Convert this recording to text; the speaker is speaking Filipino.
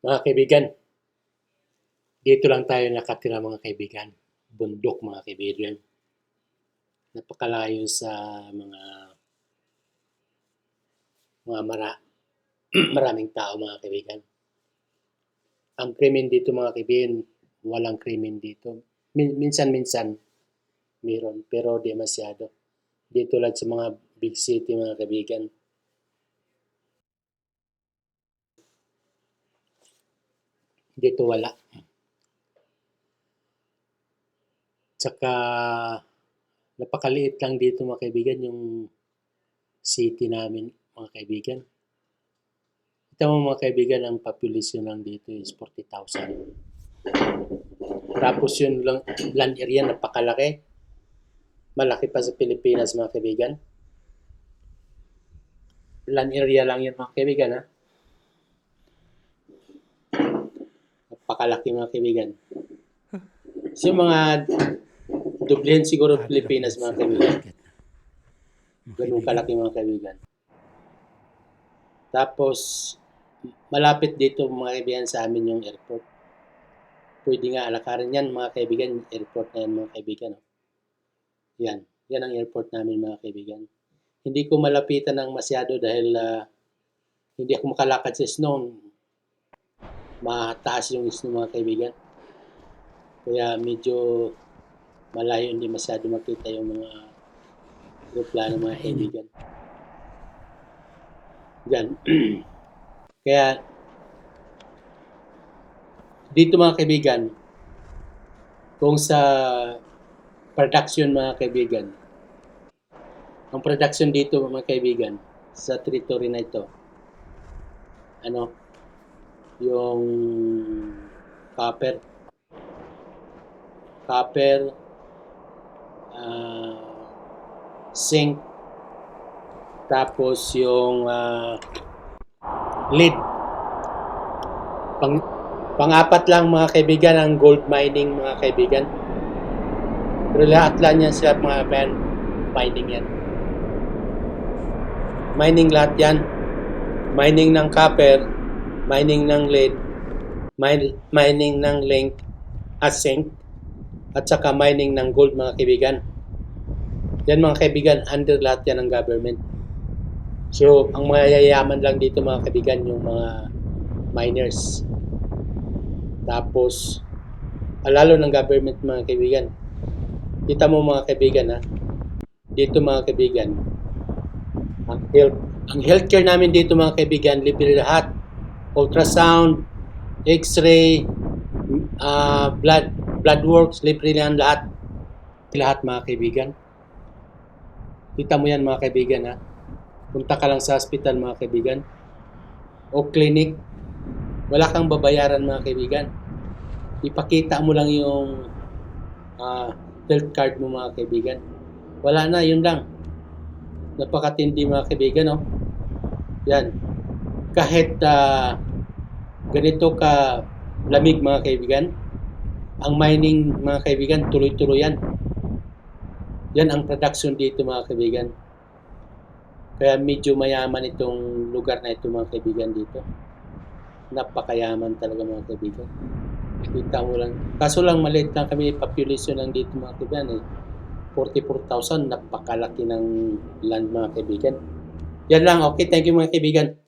Mga kaibigan, dito lang tayo nakatira mga kaibigan. Bundok mga kaibigan. Napakalayo sa mga mga mara, maraming tao mga kaibigan. Ang krimen dito mga kaibigan, walang krimen dito. Min- minsan-minsan meron, pero di masyado. Dito lang sa mga big city mga kaibigan. Dito wala. Tsaka napakaliit lang dito mga kaibigan yung city namin mga kaibigan. Ito mo mga kaibigan, ang population lang dito is 40,000. Tapos yun lang, land area napakalaki. Malaki pa sa Pilipinas mga kaibigan. Land area lang yan mga kaibigan ha. Napakalaki mga kaibigan. So yung mga dublihin siguro Pilipinas mga kaibigan. Ganun kalaki mga kaibigan. Tapos, malapit dito mga kaibigan sa amin yung airport. Pwede nga alakarin yan mga kaibigan, airport na yan mga kaibigan. oh. Yan, yan ang airport namin mga kaibigan. Hindi ko malapitan ng masyado dahil ah, hindi ako makalakad sa snow. Mataas yung snow mga kaibigan. Kaya medyo malayo hindi masyado makita yung mga aeroplano mga kaibigan. Yan. Kaya dito mga kaibigan, kung sa production mga kaibigan, ang production dito mga kaibigan sa territory na ito, ano, yung copper, copper, ah, zinc, tapos yung ah, lead. Pang, pang-apat lang mga kaibigan ang gold mining mga kaibigan. Pero lahat lang yan sila mga man, mining yan. Mining lahat yan. Mining ng copper, mining ng lead, min- mining ng link, at zinc, at saka mining ng gold mga kaibigan. Yan mga kaibigan, under lahat yan ng government. So, ang mga yayaman lang dito mga kaibigan, yung mga miners. Tapos, ah, lalo ng government mga kaibigan. Kita mo mga kaibigan ha, dito mga kaibigan, ang health, ang healthcare namin dito mga kaibigan, libre lahat. Ultrasound, x-ray, ah, blood, blood works, libre yan lahat. Lahat mga kaibigan. Kita mo yan mga kaibigan ha. Punta ka lang sa hospital mga kaibigan o clinic. Wala kang babayaran mga kaibigan. Ipakita mo lang yung ah, health card mo mga kaibigan. Wala na, yun lang. Napakatindi mga kaibigan, no? Yan. Kahit ah, ganito ka lamig mga kaibigan, ang mining mga kaibigan, tuloy-tuloy yan. Yan ang production dito mga kaibigan. Kaya medyo mayaman itong lugar na ito mga kaibigan dito. Napakayaman talaga mga kaibigan. Kita mo lang. Kaso lang maliit lang kami population lang dito mga kaibigan eh. 44,000 napakalaki ng land mga kaibigan. Yan lang. Okay, thank you mga kaibigan.